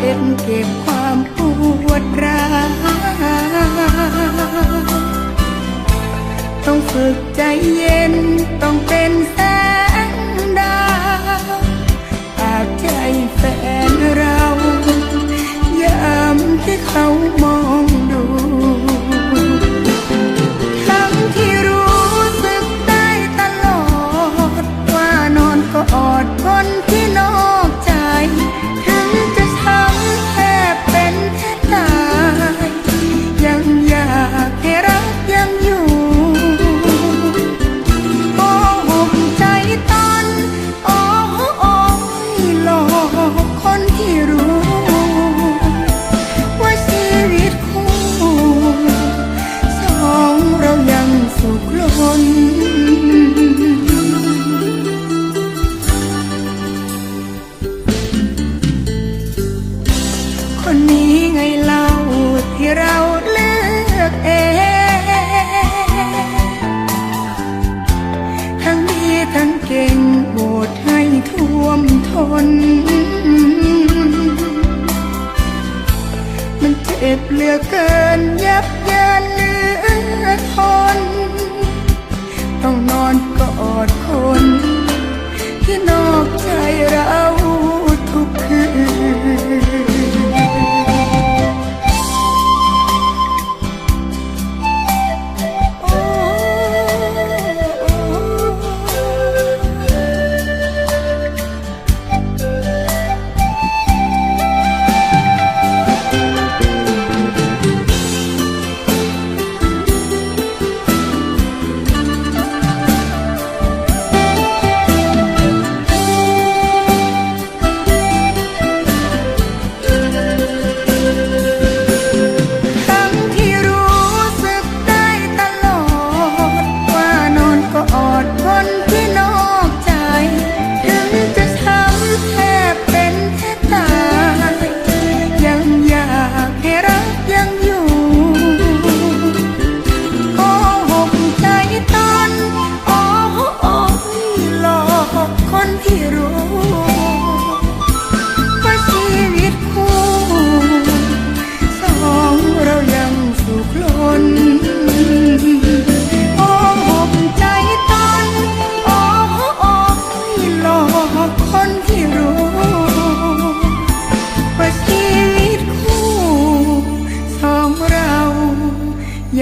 เจ็บเก็บความปวดร้าวต้องฝึกใจเย็นต้องเป็นแสงดาวปากใจแฟนเรายามที่เขามองดูทั้งที่รู้สึกได้ตลอดว่านอนก็อดคนที่ ไงเล่าที่เราเลือกเองทั้งดีทั้งเก่งโบดให้ท่วมทน มันเจ็บเหลือเกินยับยันเหลือทน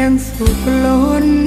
I'm so alone